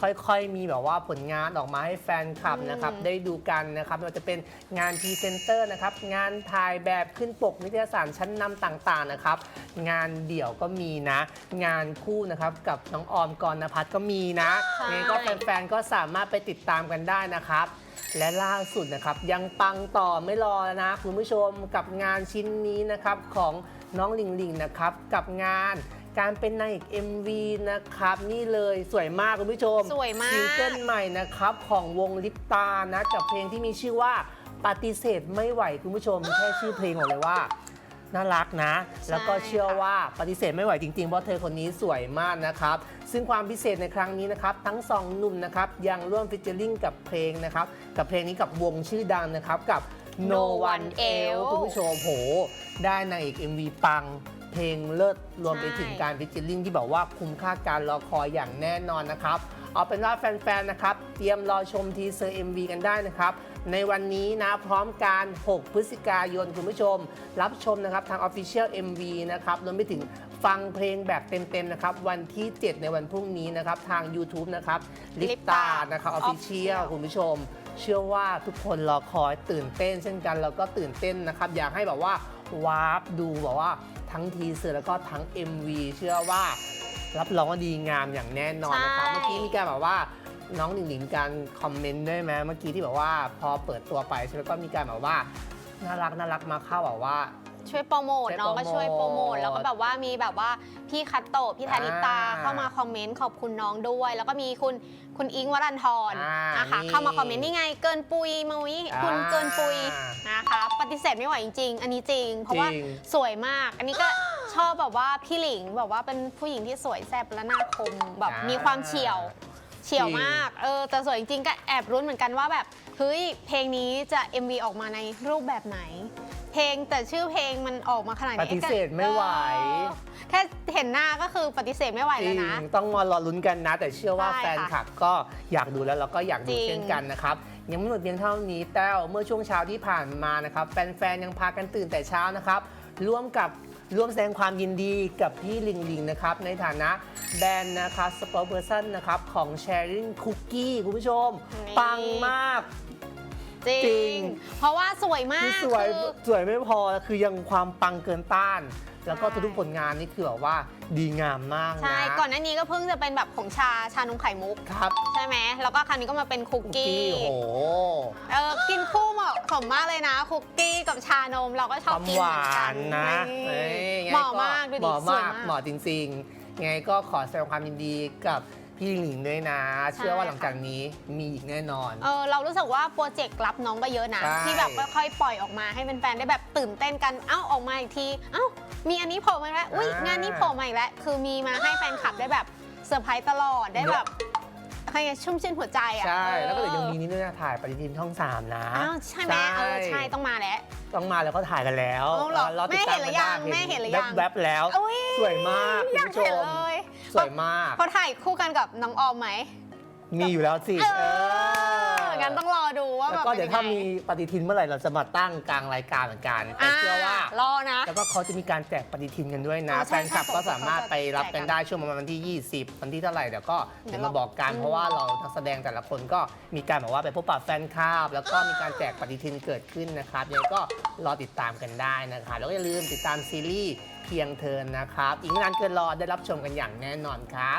ค่อยๆ มีแบบว่าผลงานออกมาให้แฟนคลับนะครับอืมได้ดูกันนะครับไม่ว่าจะเป็นงานพรีเซนเตอร์นะครับ งานถ่ายแบบขึ้นปกนิตยสารชั้นนำต่างๆนะครับ งานเดี่ยวก็มีนะ งานคู่นะครับกับน้องออมกรณพัฒน์ก็มีนะใช่ นี่ก็แฟนๆก็สามารถไปติดตามกันได้นะครับ และล่าสุดนะครับ ยังปังต่อไม่รอแล้วนะคุณผู้ชมกับงานชิ้นนี้นะครับของน้องหลิงหลิงนะครับ กับงาน การเป็นนางเอก MV นะครับ นี่เลยสวยมากคุณผู้ชมสวยมาก ซิงเกิลใหม่นะครับ ของวงลิปตานะกับเพลงที่มีชื่อว่าปฏิเสธไม่ไหวคุณผู้ชม แค่ชื่อเพลงบอกเลยว่า น่ารักนะ แล้วก็เชื่อว่าปฏิเสธไม่ไหวจริงๆ เพราะเธอคนนี้สวยมากนะครับ ซึ่งความพิเศษในครั้งนี้นะครับ ทั้งสองหนุ่มนะครับ ยังร่วมฟิชเจอริงกับเพลงนะครับ กับเพลงนี้กับวงชื่อดังนะครับกับ No One Else คุณผู้ชมโห ได้นางเอก MV ปัง เพลงเลิศรวมไปถึงการฟิชเจอริงที่แบบว่าคุ้มค่าการรอคอยอย่างแน่นอนนะครับ เอาเป็นว่าแฟนๆนะครับ เตรียมรอชมทีเซอร์ MV กันได้นะครับ ในวันนี้นะพร้อมการ 6 พฤศจิกายนคุณผู้ชม รับชมนะครับทาง Official MV นะครับรวมไปถึงฟังเพลงแบบเต็มๆนะครับ วันที่ 7 ในวันพรุ่งนี้นะครับ ทาง YouTube นะครับลิปตา Lipta นะครับ Official Official คุณผู้ชม เชื่อว่าทุกคนรอคอยตื่นเต้นเช่นกันแล้วก็ตื่นเต้นนะครับ อยากให้แบบว่า วาร์ปดูแบบว่าทั้งทีเซอร์แล้วก็ทั้ง MV เชื่อว่ารับรองว่าดีงามอย่างแน่นอนนะครับ ใช่ เมื่อกี้มีการแบบว่าน้องหนิงหนิงการคอมเมนต์ด้วยไหมเมื่อกี้ที่แบบว่าพอเปิดตัวไปใช่ไหมก็มีการแบบว่าน่ารักน่ารักมาเข้าแบบว่า ช่วยโปรโมทช่วยน้องก็โปรโมทช่วยโปรโมทแล้วก็แบบว่ามีแบบว่าพี่คัตโตะพี่ธานิตาอ่าเข้ามาคอมเมนต์ขอบคุณน้องด้วย แล้วก็มีคุณคุณอิงค์วรันทรอ่านนะคะนี่เข้ามาคอมเมนต์นี่ไง เกินปุยมุยคุณอ่าเกินปุยนะคะปฏิเสธไม่ไหวจริง ๆ อันนี้จริง เพราะว่าจริงสวยมาก อันนี้ก็ชอบแบบว่าพี่หลิงแบบว่าเป็นผู้หญิงที่สวยแซ่บและหน้าคมแบบมีความเฉียวเฉียวมาก เออ แต่สวยจริงๆ ก็แอบรุ้นเหมือนกันว่าแบบ เฮ้ย เพลงนี้จะ MV ออกมาในรูปแบบไหน เพลงแต่ชื่อเพลงมันออกมาขนาดปนี้ฏิเสธไม่ไหวเออแค่เห็นหน้าก็คือปฏิเสธไม่ไหวจแล้ริวงนะ ต้องมารอลุ้นกันนะ แต่เชื่อว่าใช่แฟนค่ะคลับก็อยากดูแล้วเราก็อยากดูจริง เช่นกันนะครับ ยังไม่หมดเพียงเท่านี้แต้วเมื่อช่วงเช้าที่ผ่านมานะครับ แฟนๆ ยังพากันตื่นแต่เช้านะครับ ร่วมกับร่วมแสดงความยินดีกับพี่ลิงลิงนะครับ ในฐานะแบรนด์นะครับสปอร์ตเพอร์ซันนะครับ ของ Sharing Cookie คุณผู้ชม นี่ ปังมาก จริจริง ง เพราะว่าสวยมาคืกอสวยคือ สวยไม่พอคือยังความปังเกินต้าน แล้วก็ใช่ ทุกๆผลงานนี่คือแบบว่าดีงามมากนะใช่ ก่อนหน้านี้ก็เพิ่งจะเป็นแบบของชาชานมไข่มุก ครับใช่ไหม แล้วก็ครั้งนี้ก็มาเป็นคุกคุกกี้กี้ โอ้โห เออ กินคู่เหมาะสมมากเลยนะ คุกกี้กับชานมเราก็ชคอบวามกินหเหวามือนกันนนะนี่เอ้ยยังไงเหมาะมากดูเหดิมาะสวยมาก มากเหมาะจริงๆยังไงก็ขอแสดงความยินดีกับ พี่หลิงด้วยนะ เชื่อว่าหลังจากนี้มีอีกแน่นอน เออเรารู้สึกว่าโปรเจกต์รับน้องก็เยอะนะ ใช่ ที่แบบค่อยๆปล่อยออกมาให้แฟนๆได้แบบตื่นเต้นกันเอ้าออกมาอีกทีเอ้ามีอันนี้โผล่มาอีกแล้วอุ้ยงานนี้โผล่มาอีกแล้วคือมีมาให้แฟนคลับได้แบบเซอร์ไพรส์ตลอดได้แบบให้ชุ่มชื่นหัวใจอะใช่ออแล้วก็เดี๋ยวยังมีนี่ด้วยนะถ่ายปฏิทินช่องสามนะอ้าวใช่ไหมเออใช่ต้องมาแล้ว ต้องมาแล้วก็ถ่ายกันแล้วเอาเหรออติดตาแม่เห็นหรือยังกัได้แม่เห็นหรือยัง แวบๆแล้ว อุ๊ยสวยมากคุณอยากผู้ชเห็นม เลย สวยมาก เขาถ่ายคู่กันกับน้องออมไหม มีอยู่แล้วสิเอเออ องั้นต้องรอดูว่าแล้วแบบก็เป็นเดี๋ยวยังถ้าไงมีปฏิทินเมื่อไหร่เราจะมาตั้งกลางรายการเหมือนกันแต่อ่าเชื่อว่า รอนะ แล้วก็เขาจะมีการแจกปฏิทินกันด้วยนะ อ๋อแฟใช่นคลับค่ะก็สามารถไปรับกันแจกกันได้ช่วงประมาณวันที่ 20 วันที่เท่าไหร่เดี๋ยวก็เดี๋เดี๋ยยววมาบอกกันอืมเพราะว่าเรานักแสดงแต่ละคนก็มีการแบบว่าไปพบปะแฟนคลับแล้วก็มีการแจกปฏิทินเกิดขึ้นนะครับยังไงก็รอติดตามกันได้นะครับแล้วก็อย่าลืมติดตามซีรีส์เพียงเธอนะครับ อีกไม่นานเกินรอได้รับชมกันอย่างแน่นอนครับ